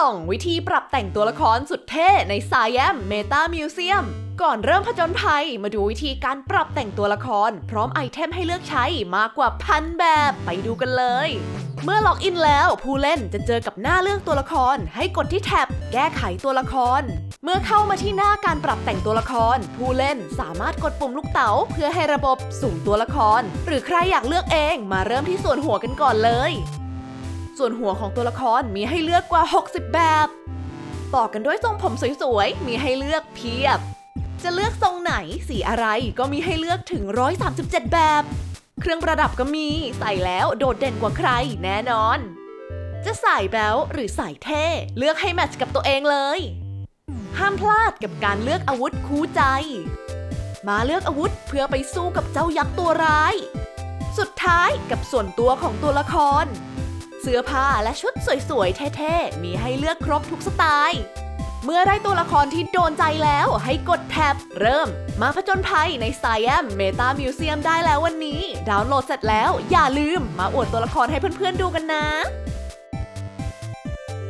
่องวิธีปรับแต่งตัวละครสุดเท่ในสายแอมเมตามิวเซียมก่อนเริ่มผจญภัยมาดูวิธีการปรับแต่งตัวละคร พร้อมไอเทมให้เลือกใช้มากกว่าพันแบบไปดูกันเลย เมื่อล็อกอินแล้วผู้เล่นจะเจอกับหน้าเลือกตัวละคร ให้กดที่แท็บแก้ไขตัวละคร เมื่อเข้ามาที่หน้าการปรับแต่งตัวละคร ผู้เล่นสามารถกดปุ่มลูกเต๋าเพื่อให้ระบบสุ่มตัวละคร หรือใครอยากเลือกเองมาเริ่มที่ส่วนหัวกันก่อนเลย ส่วนหัวของตัวละครมีให้เลือกกว่า 60 แบบ ต่อกันด้วยทรงผมสวยๆ มีให้เลือกเพียบ จะเลือกทรงไหนสีอะไรก็มีให้เลือกถึง 137 แบบ เครื่องประดับก็มีใส่แล้วโดดเด่นกว่าใครแน่นอน จะใส่แบลหรือใส่เท่เลือกให้แมทช์กับตัวเองเลย ห้ามพลาดกับการเลือกอาวุธคู่ใจ มาเลือกอาวุธเพื่อไปสู้กับเจ้ายักษ์ตัวร้าย สุดท้ายกับส่วนตัวของตัวละคร เสื้อผ้าและชุดสวยๆ เท่ๆ มีให้เลือกครบทุกสไตล์ เมื่อได้ตัวละครที่โดนใจแล้วให้กดแท็บเริ่ม มาผจญภัยในสายแอมเมตามิวเซียมได้แล้ววันนี้ ดาวน์โหลดเสร็จแล้วอย่าลืมมาอวดตัวละครให้เพื่อนๆดูกันนะ